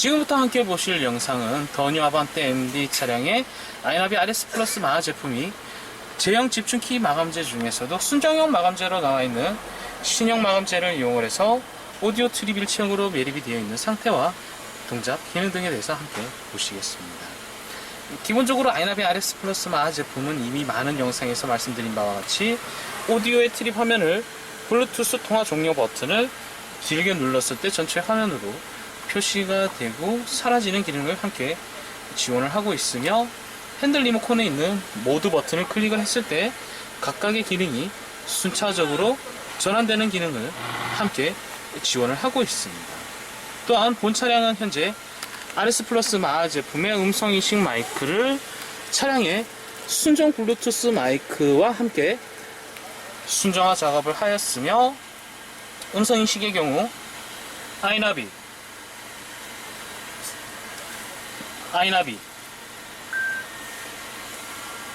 지금부터 함께 보실 영상은 더뉴 아반떼 MD 차량의 아이나비 RS 플러스 마하 제품이 제형 집중키 마감재 중에서도 순정형 마감재로 나와 있는 신형 마감재를 이용을 해서 오디오 트립 일체형으로 매립이 되어 있는 상태와 동작, 기능 등에 대해서 함께 보시겠습니다. 기본적으로 아이나비 RS 플러스 마하 제품은 이미 많은 영상에서 말씀드린 바와 같이 오디오의 트립 화면을 블루투스 통화 종료 버튼을 길게 눌렀을 때 전체 화면으로 표시가 되고 사라지는 기능을 함께 지원을 하고 있으며 핸들 리모컨에 있는 모드 버튼을 클릭을 했을 때 각각의 기능이 순차적으로 전환되는 기능을 함께 지원을 하고 있습니다. 또한 본 차량은 현재 RS 플러스 마하 제품의 음성 인식 마이크를 차량의 순정 블루투스 마이크와 함께 순정화 작업을 하였으며 음성 인식의 경우 아이나비 아이나비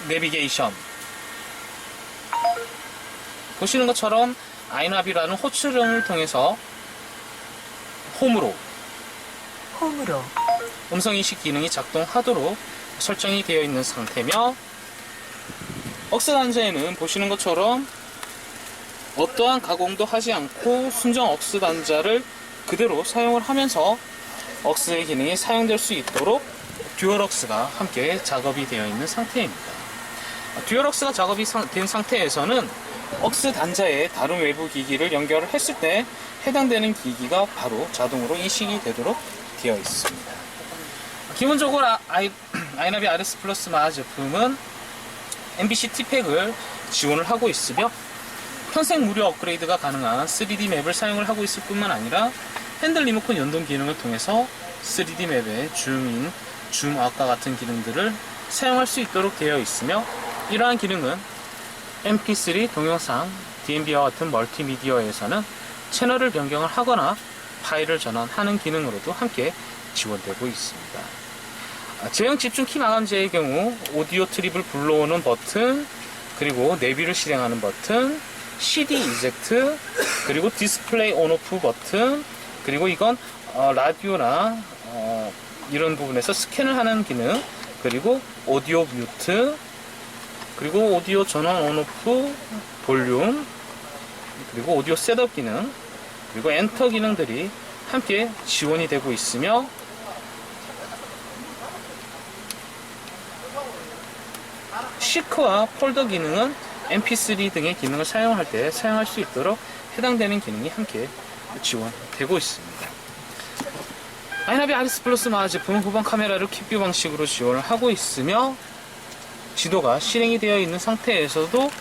내비게이션. 보시는 것처럼 아이나비라는 호출음을 통해서 홈으로 홈으로. 음성인식 기능이 작동하도록 설정이 되어 있는 상태며 억스 단자에는 보시는 것처럼 어떠한 가공도 하지 않고 순정 억스 단자를 그대로 사용을 하면서 억스의 기능이 사용될 수 있도록 듀얼억스가 함께 작업이 되어 있는 상태입니다. 듀얼억스가 작업이 상- 된 상태에서는 억스 단자에 다른 외부 기기를 연결을 했을 때 해당되는 기기가 바로 자동으로 인식이 되도록 되어 있습니다. 기본적으로 아- 아이, 아이나비 RS 플러스 마하 제품은 MBC T팩을 지원을 하고 있으며 평생 무료 업그레이드가 가능한 3D 맵을 사용을 하고 있을 뿐만 아니라 핸들 리모컨 연동 기능을 통해서 3D 맵의 줌인, 줌아웃과 같은 기능들을 사용할 수 있도록 되어 있으며 이러한 기능은 MP3 동영상, DMB와 같은 멀티미디어에서는 채널을 변경을 하거나 파일을 전환하는 기능으로도 함께 지원되고 있습니다. 아, 제형 집중 키 마감재의 경우 오디오 트립을 불러오는 버튼, 그리고 내비를 실행하는 버튼, CD 이젝트, 그리고 디스플레이 온오프 버튼, 그리고 이건 어, 라디오나 어, 이런 부분에서 스캔을 하는 기능, 그리고 오디오 뮤트, 그리고 오디오 전원 온오프 볼륨, 그리고 오디오 셋업 기능, 그리고 엔터 기능들이 함께 지원이 되고 있으며 시크와 폴더 기능은 MP3 등의 기능을 사용할 때 사용할 수 있도록 해당되는 기능이 함께 지원되고 있습니다. 아이나비 아리스 플러스 마하 제품은 후방 카메라를 킥뷰 방식으로 지원을 하고 있으며 지도가 실행이 되어 있는 상태에서도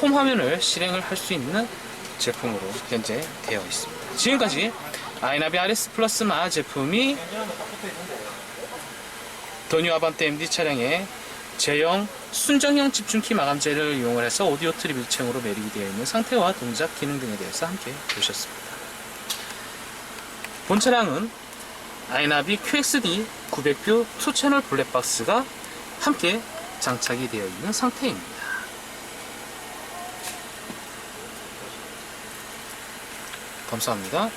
홈 화면을 실행을 할 수 있는 제품으로 현재 되어 있습니다. 지금까지 아이나비 아리스 플러스 마하 제품이 더뉴 아반떼 MD 차량의 제형 순정형 집중키 마감재를 이용을 해서 오디오 트립 일체형으로 매립이 되어 있는 상태와 동작 기능 등에 대해서 함께 보셨습니다. 본 차량은 아이나비 QXD 900뷰 2채널 블랙박스가 함께 장착이 되어 있는 상태입니다. 감사합니다.